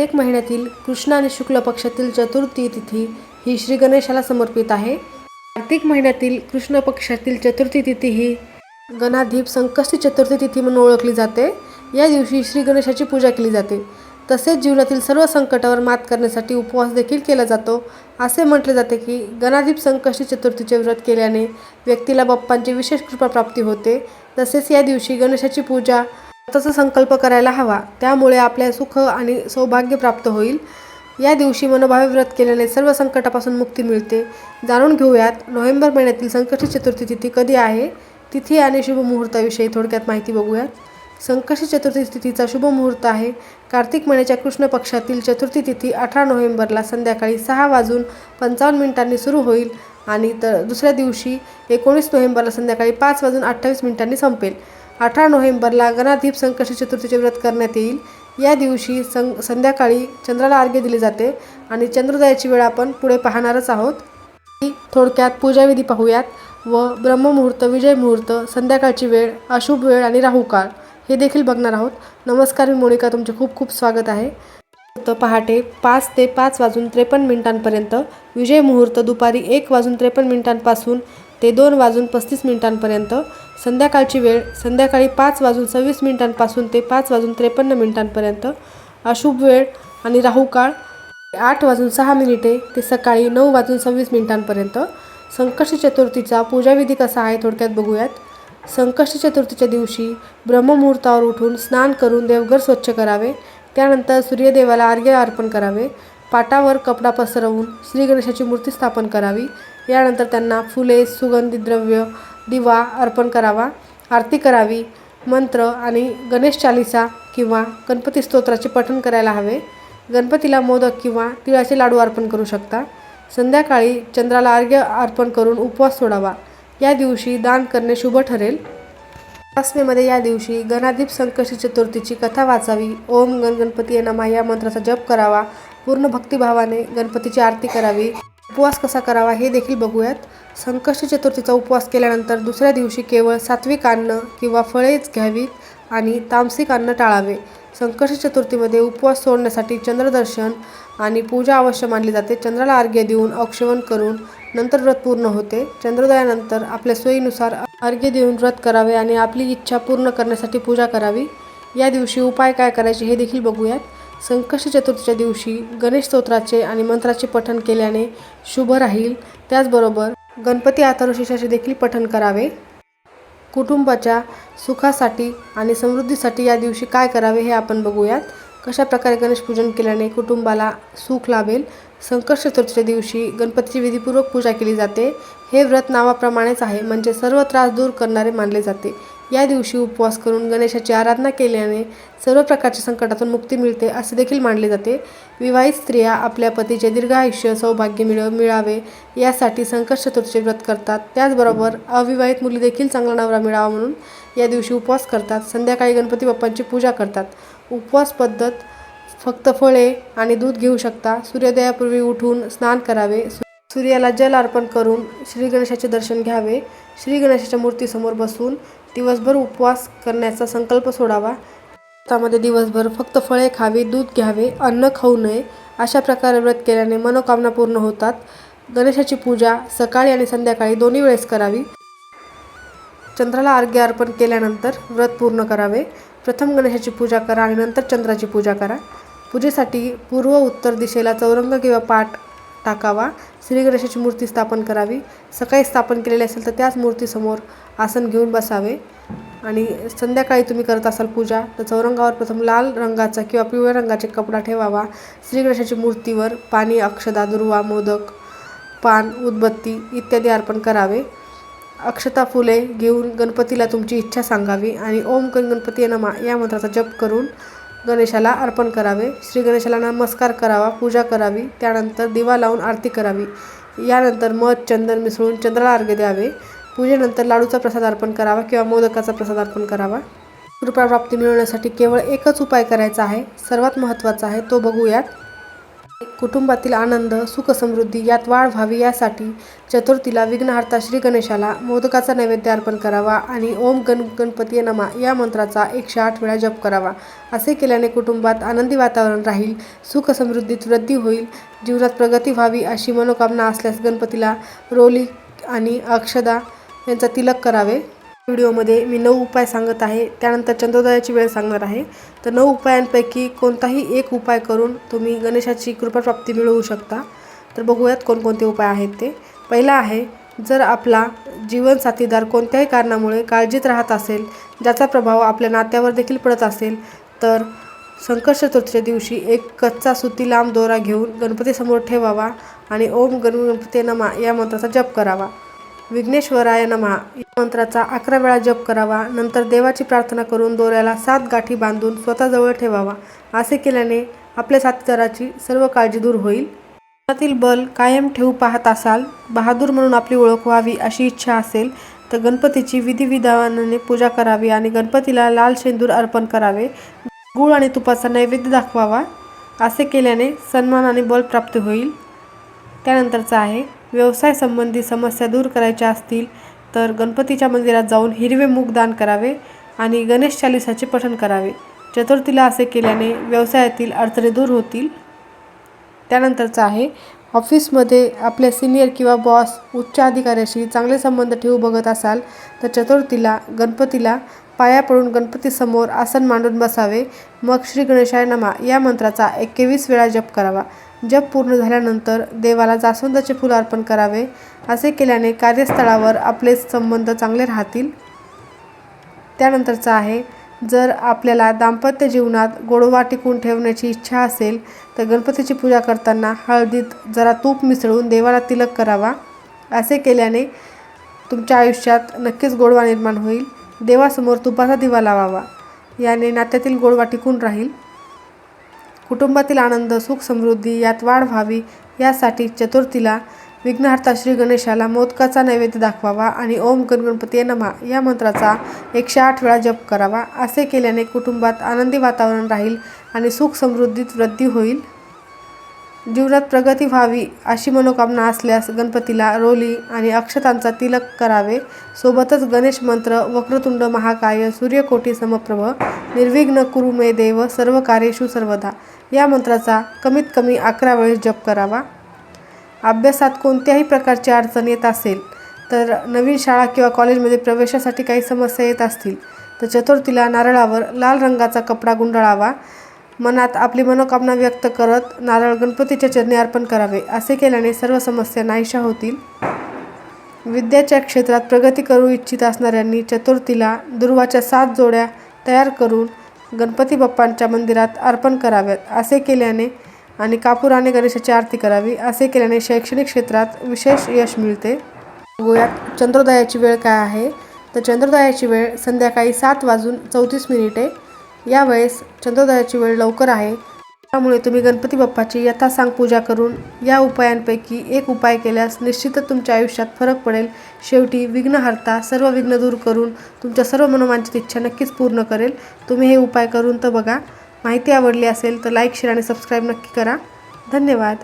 प्रत्येक महिन्यातील कृष्ण आणि शुक्ल पक्षातील चतुर्थी तिथी ही श्री गणेशाला समर्पित आहे. कार्तिक महिन्यातील कृष्ण पक्षातील चतुर्थी तिथी ही गणाधीप संकष्टी चतुर्थी तिथी म्हणून ओळखली जाते. या दिवशी श्री गणेशाची पूजा केली जाते. तसेच जीवनातील सर्व संकटावर मात करण्यासाठी उपवास देखील केला जातो. असे म्हटले जाते की गणाधीप संकष्टी चतुर्थीचे व्रत केल्याने व्यक्तीला बाप्पांची विशेष कृपा प्राप्ती होते. तसेच या दिवशी गणेशाची पूजा स्वतःचा संकल्प करायला हवा. त्यामुळे आपल्या सुख आणि सौभाग्य प्राप्त होईल. या दिवशी मनोभावे व्रत केल्याने सर्व संकटापासून मुक्ती मिळते. जाणून घेऊयात नोव्हेंबर महिन्यातील संकष्टी चतुर्थी तिथी कधी आहे? तिथी आणि शुभमुहूर्ताविषयी थोडक्यात माहिती बघूयात. संकष्टी चतुर्थी तिथीचा शुभ मुहूर्त आहे. कार्तिक महिन्याच्या कृष्ण पक्षातील चतुर्थी तिथी अठरा नोव्हेंबरला संध्याकाळी सहा वाजून पंचावन्न मिनिटांनी सुरू होईल आणि तर दुसऱ्या दिवशी एकोणीस नोव्हेंबरला संध्याकाळी पाच वाजून अठ्ठावीस मिनिटांनी संपेल. अठरा नोव्हेंबरला गणाधीप संकष्टी चतुर्थीचे व्रत करण्यात येईल. या दिवशी सं संध्याकाळी चंद्राला अर्घ्य दिले जाते आणि चंद्रोदयाची वेळ आपण पुढे पाहणारच आहोत. थोडक्यात पूजाविधी पाहूयात व ब्रह्ममुहूर्त विजय मुहूर्त संध्याकाळची वेळ अशुभ वेळ आणि राहुकाळ हे देखील बघणार आहोत. नमस्कार मी मोनिका. तुमचे खूप खूप स्वागत आहे. मुहूर्त पहाटे पाच ते पाच वाजून त्रेपन्न मिनिटांपर्यंत विजय मुहूर्त दुपारी एक वाजून त्रेपन्न मिनिटांपासून ते दोन वाजून पस्तीस मिनिटांपर्यंत संध्याकाळची वेळ संध्याकाळी पाच वाजून सव्वीस मिनिटांपासून ते पाच वाजून त्रेपन्न मिनिटांपर्यंत अशुभ वेळ आणि राहुकाळ आठ वाजून सहा मिनिटे ते सकाळी नऊ वाजून सव्वीस मिनिटांपर्यंत. संकष्टी चतुर्थीचा पूजाविधी कसा आहे थोडक्यात बघूयात. संकष्टी चतुर्थीच्या दिवशी ब्रह्ममुहूर्तावर उठून स्नान करून देवघर स्वच्छ करावे. त्यानंतर सूर्यदेवाला अर्घ्य अर्पण करावे. पाटावर कपडा पसरवून श्री गणेशाची मूर्ती स्थापन करावी. यानंतर त्यांना फुले सुगंधी द्रव्य दिवा अर्पण करावा आरती करावी मंत्र आणि गणेश चालिसा किंवा गणपती स्तोत्राचे पठण करायला हवे. गणपतीला मोदक किंवा तिळाचे लाडू अर्पण करू शकता. संध्याकाळी चंद्राला अर्घ्य अर्पण करून उपवास सोडावा. या दिवशी दान करणे शुभ ठरेल. उपासनेमध्ये या दिवशी गणाधीप संकष्टी चतुर्थीची कथा वाचावी. ओम गण गणपती नमः या मंत्राचा जप करावा. पूर्ण भक्तिभावाने गणपतीची आरती करावी. उपवास कसा करावा हे देखील बघूयात. संकष्टी चतुर्थीचा उपवास केल्यानंतर दुसऱ्या दिवशी केवळ सात्विक अन्न किंवा फळेच घ्यावीत आणि तामसिक अन्न टाळावे. संकष्टी चतुर्थीमध्ये उपवास सोडण्यासाठी चंद्रदर्शन आणि पूजा अवश्य मानली जाते. चंद्राला अर्घ्य देऊन औक्षवण करून नंतर व्रत पूर्ण होते. चंद्रोदयानंतर आपल्या सोयीनुसार अर्घ्य देऊन व्रत करावे आणि आपली इच्छा पूर्ण करण्यासाठी पूजा करावी. या दिवशी उपाय काय करायचे हे देखील बघूयात. संकष्टी चतुर्थीच्या दिवशी गणेश स्तोत्राचे आणि मंत्राचे पठण केल्याने शुभ राहील. त्याचबरोबर गणपती आतरुशिषाचे देखील पठण करावे. कुटुंबाच्या सुखासाठी आणि समृद्धीसाठी या दिवशी काय करावे हे आपण बघूयात. कशा प्रकारे गणेश पूजन केल्याने कुटुंबाला सुख लाभेल? संकष्ट चतुर्थीच्या दिवशी गणपतीची विधीपूर्वक पूजा केली जाते. हे व्रत नावाप्रमाणेच आहे म्हणजे सर्व त्रास दूर करणारे मानले जाते. या दिवशी उपवास करून गणेशाची आराधना केल्याने सर्व प्रकारच्या संकटातून मुक्ती मिळते असे देखील मानले जाते. विवाहित स्त्रिया आपल्या पतीचे दीर्घायुष्य सौभाग्य मिळ मिळावे यासाठी संकट चतुर्थीचे व्रत करतात. त्याचबरोबर अविवाहित मुली देखील चांगला नवरा मिळावा म्हणून या दिवशी उपवास करतात. संध्याकाळी गणपती बाप्पांची पूजा करतात. उपवास पद्धत फक्त फळे आणि दूध घेऊ शकता. सूर्योदयापूर्वी उठून स्नान करावे. सूर्याला जल अर्पण करून श्री गणेशाचे दर्शन घ्यावे. श्री गणेशाच्या मूर्तीसमोर बसून दिवसभर उपवास करण्याचा संकल्प सोडावा. त्यामध्ये दिवसभर फक्त फळे खावी दूध घ्यावे अन्न खाऊ नये अशा प्रकारे व्रत केल्याने मनोकामना पूर्ण होतात. गणेशाची पूजा सकाळी आणि संध्याकाळी दोन्ही वेळेस करावी. चंद्राला अर्घ्य अर्पण केल्यानंतर व्रत पूर्ण करावे. प्रथम गणेशाची पूजा करा आणि नंतर चंद्राची पूजा करा. पूजेसाठी पूर्व उत्तर दिशेला चौरंग किंवा पाठ टाकावा. श्री गणेशाची मूर्ती स्थापन करावी. सकाळी स्थापन केलेली असेल तर त्याच मूर्तीसमोर आसन घेऊन बसावे. आणि संध्याकाळी तुम्ही करत असाल पूजा तर चौरंगावर प्रथम लाल रंगाचा किंवा पिवळ्या रंगाचा कपडा ठेवावा. श्री गणेशाची मूर्तीवर पाणी अक्षदा दुर्वा मोदक पान उदबत्ती इत्यादी अर्पण करावे. अक्षता फुले घेऊन गणपतीला तुमची इच्छा सांगावी. आणि ओम गण गणपती नमा या मंत्राचा जप करून गणेशाला अर्पण करावे. श्री गणेशाला नमस्कार करावा पूजा करावी त्यानंतर दिवा लावून आरती करावी. यानंतर मध चंदन मिसळून चंद्राला अर्घ्य द्यावे. पूजेनंतर लाडूचा प्रसाद अर्पण करावा किंवा मोदकाचा प्रसाद अर्पण करावा. कृपा प्राप्ती मिळवण्यासाठी केवळ एकच उपाय करायचा आहे सर्वात महत्त्वाचा आहे तो बघूयात. कुटुंबातील आनंद सुख समृद्धी यात वाढ व्हावी यासाठी चतुर्थीला विघ्नहर्ता श्री गणेशाला मोदकाचा नैवेद्य अर्पण करावा आणि ओम गण गणपती नमा या मंत्राचा एकशे आठ वेळा जप करावा. असे केल्याने कुटुंबात आनंदी वातावरण राहील सुख समृद्धीत वृद्धी होईल जीवनात प्रगती व्हावी अशी मनोकामना असल्यास गणपतीला रोली आणि अक्षदा यांचा तिलक करावे. व्हिडिओमध्ये मी नऊ उपाय सांगत आहे. त्यानंतर चंद्रोदयाची वेळ सांगणार आहे. तर नऊ उपायांपैकी कोणताही एक उपाय करून तुम्ही गणेशाची कृपाप्राप्ती मिळवू शकता. तर बघूयात कोणकोणते उपाय आहेत ते. पहिला आहे जर आपला जीवनसाथीदार कोणत्याही कारणामुळे काळजीत राहत असेल ज्याचा प्रभाव आपल्या नात्यावर देखील पडत असेल तर संकट चतुर्थीच्या दिवशी एक कच्चा सुती लांब दोरा घेऊन गणपतीसमोर ठेवावा आणि ओम गण गणपती नमा या मंत्राचा जप करावा. विघ्नेश्वराय नमा. या मंत्राचा अकरा वेळा जप करावा नंतर देवाची प्रार्थना करून दोऱ्याला सात गाठी बांधून स्वतःजवळ ठेवावा. असे केल्याने आपल्या साथीदाराची सर्व काळजी दूर होईल. मनातील बल कायम ठेवू पाहत असाल बहादूर म्हणून आपली ओळख व्हावी अशी इच्छा असेल तर गणपतीची विधिविधानाने पूजा करावी आणि गणपतीला लाल शेंदूर अर्पण करावे. गुळ आणि तुपाचा नैवेद्य दाखवावा. असे केल्याने सन्मान आणि बल प्राप्त होईल. त्यानंतरचा आहे व्यवसाय संबंधी समस्या दूर करायच्या असतील तर गणपतीच्या मंदिरात जाऊन हिरवे मूग दान करावे आणि गणेश चालिसाचे पठण करावे. चतुर्थीला असे केल्याने व्यवसायातील अडचणी दूर होतील. त्यानंतरचं आहे. ऑफिसमध्ये आपल्या सिनियर किंवा बॉस उच्च अधिकाऱ्याशी चांगले संबंध ठेवू बघत असाल तर चतुर्थीला गणपतीला पाया पडून गणपतीसमोर आसन मांडून बसावे. मग श्री गणेशाय नमा या मंत्राचा एकवीस वेळा जप करावा. जप पूर्ण झाल्यानंतर देवाला जास्वंदाचे फूल अर्पण करावे असे केल्याने कार्यस्थळावर आपले संबंध चांगले राहतील. त्यानंतरचं आहे जर आपल्याला दाम्पत्य जीवनात गोडवा टिकून ठेवण्याची इच्छा असेल तर गणपतीची पूजा करताना हळदीत जरा तूप मिसळून देवाला तिलक करावा. असे केल्याने तुमच्या आयुष्यात नक्कीच गोडवा निर्माण होईल. देवासमोर तुपाचा दिवा लावावा. याने नात्यातील गोडवा टिकून राहील. कुटुंबातील आनंद सुख समृद्धी यात वाढ व्हावी यासाठी चतुर्थीला विघ्नहर्ता श्री गणेशाला मोदकाचा नैवेद्य दाखवावा आणि ओम गण गणपती नमा या मंत्राचा एकशे आठ वेळा जप करावा. असे केल्याने कुटुंबात आनंदी वातावरण राहील आणि सुख समृद्धीत वृद्धी होईल. जीवनात प्रगती व्हावी अशी मनोकामना असल्यास गणपतीला रोली आणि अक्षतांचा तिलक करावे. सोबतच गणेश मंत्र वक्रतुंड महाकाय सूर्यकोटी समप्रभ निर्विघ्न कुरु मे देव सर्व कार्येषु सर्वदा. या मंत्राचा कमीत कमी अकरा वेळेस जप करावा. अभ्यासात कोणत्याही प्रकारची अडचण येत असेल तर नवीन शाळा किंवा कॉलेजमध्ये प्रवेशासाठी काही समस्या येत असतील तर चतुर्थीला नारळावर लाल रंगाचा कपडा गुंडाळावा. मनात आपली मनोकामना व्यक्त करत नारळ गणपतीच्या चरणी अर्पण करावे असे केल्याने सर्व समस्या नाहीशा होतील. विद्याच्या क्षेत्रात प्रगती करू इच्छित असणाऱ्यांनी चतुर्थीला दुर्वाच्या सात जोड्या तयार करून गणपती बाप्पांच्या मंदिरात अर्पण कराव्यात असे केल्याने आणि कापुराने गणेशाची आरती करावी असे केल्याने शैक्षणिक क्षेत्रात विशेष यश मिळते. गोव्यात चंद्रोदयाची वेळ काय आहे? तर चंद्रोदयाची वेळ संध्याकाळी सात वाजून चौतीस मिनिटे. यावेळेस चंद्रोदयाची वेळ लवकर आहे. त्यामुळे तुम्ही गणपती बाप्पाची यथासांग पूजा करून या उपायांपैकी एक उपाय केल्यास निश्चितच तुमच्या आयुष्यात फरक पडेल. शेवटी विघ्नहर्ता सर्व विघ्न दूर करून तुमच्या सर्व मनोमांचित इच्छा नक्कीच पूर्ण करेल. तुम्ही हे उपाय करून तर बघा. माहिती आवडली असेल तर लाईक शेअर आणि सबस्क्राईब नक्की करा. धन्यवाद.